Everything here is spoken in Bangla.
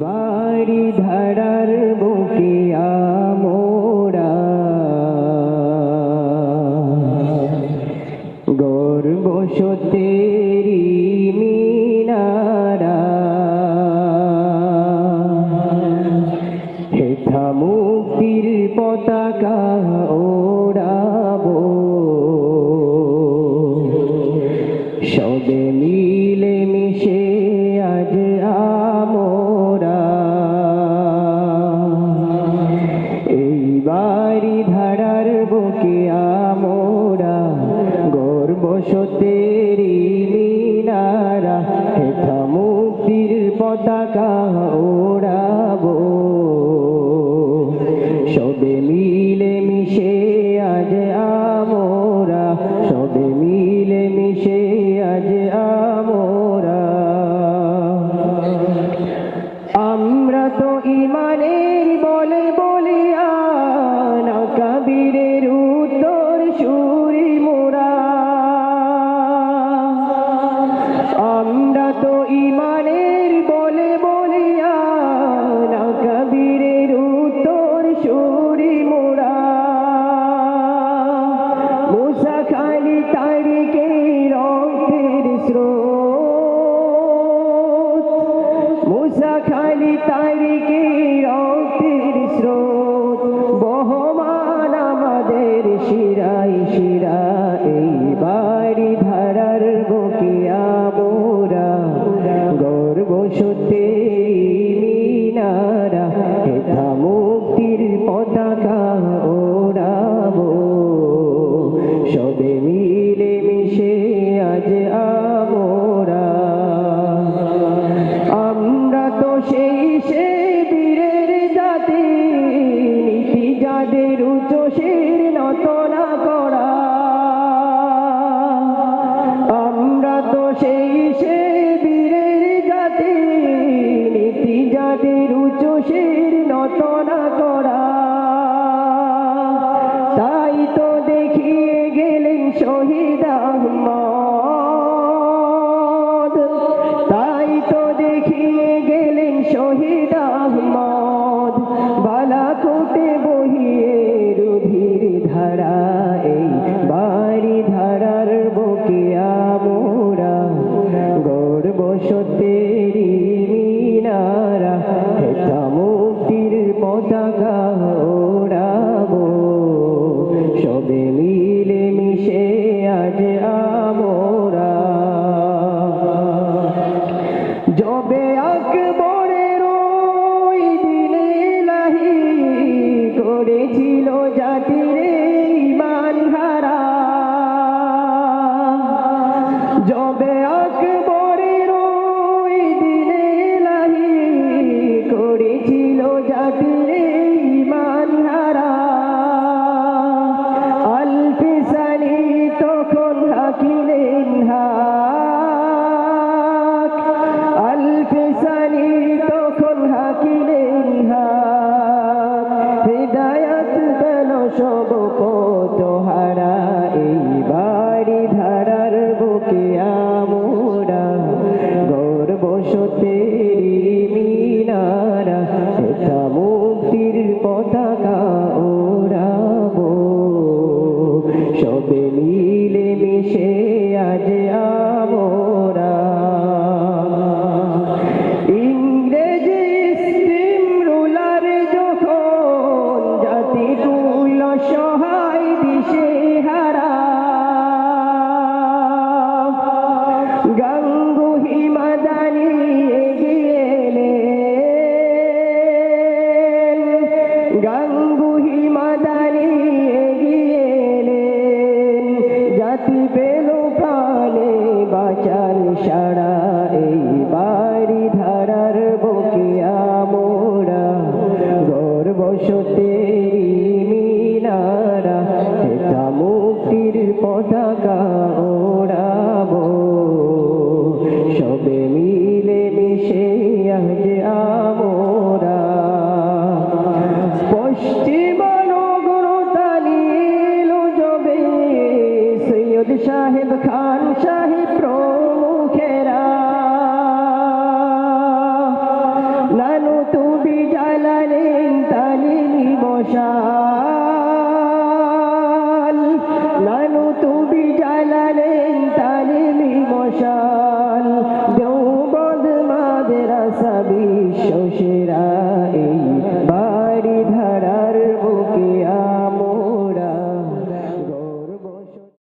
বাড়ি ধারার বুকে আমোরা। গর্ব সতেরি মিনারা। হেথা মুক্তির পতাকা ও तेरी feliz. সব কত এই বাড়ি ধারার বুকে আমরা। গর্ব সতের মিনারা মুক্তির পতাকা ওরা সবে মিল বসতে মিনারা এটা মুক্তির পতাকা ওড়াবো। সবে মিলে মিশে আজ আমরা। পশ্চিমানগরতা নিয়ে এলো জবে, সৈয়দ সাহেব খান সাহেব প্রো মাদ্রাসা বিশ্ব সেরা